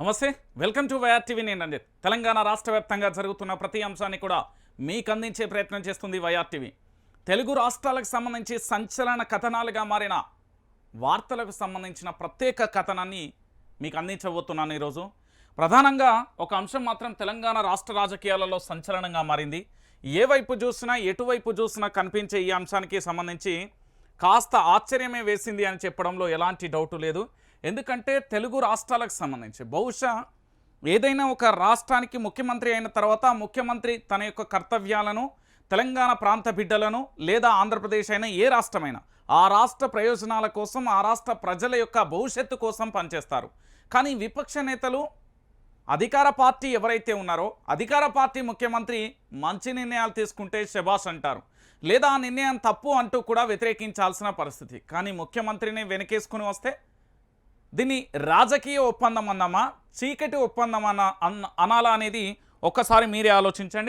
నమస్తే welcome to YR TV నేను రంజిత్. తెలంగాణ రాష్ట్ర వ్యాప్తంగా జరుగుతున్న ప్రతి అంశాన్ని కూడా మీకు అందించే ప్రయత్నం చేస్తుంది వైఆర్ టీవీ. తెలుగు రాష్ట్రాలకు సంబంధించి సంచలన కథనాలుగా మారిన వార్తలకు సంబంధించిన ప్రత్యేక కథనాన్ని మీకు అందించబోతున్నాను ఈరోజు. ప్రధానంగా ఒక అంశం మాత్రం తెలంగాణ రాష్ట్ర రాజకీయాలలో సంచలనంగా మారింది. ఏ వైపు చూసినా ఎటువైపు చూసినా కనిపించే ఈ అంశానికి సంబంధించి కాస్త ఆశ్చర్యమే వేసింది అని చెప్పడంలో ఎలాంటి డౌటు లేదు. ఎందుకంటే తెలుగు రాష్ట్రాలకు సంబంధించి బహుశా ఏదైనా ఒక రాష్ట్రానికి ముఖ్యమంత్రి అయిన తర్వాత ముఖ్యమంత్రి తన యొక్క కర్తవ్యాలను తెలంగాణ ప్రాంత బిడ్డలను లేదా ఆంధ్రప్రదేశ్ అయినా ఏ రాష్ట్రమైనా ఆ రాష్ట్ర ప్రయోజనాల కోసం ఆ రాష్ట్ర ప్రజల యొక్క భవిష్యత్తు కోసం పనిచేస్తారు. కానీ విపక్ష నేతలు అధికార పార్టీ ఎవరైతే ఉన్నారో అధికార పార్టీ ముఖ్యమంత్రి మంచి నిర్ణయాలు తీసుకుంటే శబాష్ అంటారు. లేదా ఆ నిర్ణయం తప్పు అంటూ కూడా వ్యతిరేకించాల్సిన పరిస్థితి. కానీ ముఖ్యమంత్రిని వెనకేసుకుని వస్తే దీన్ని రాజకీయ ఒప్పందం అన్నామా చీకటి ఒప్పందం అన్న అన్న అనాలా అనేది ఒక్కసారి మీరే ఆలోచించండి.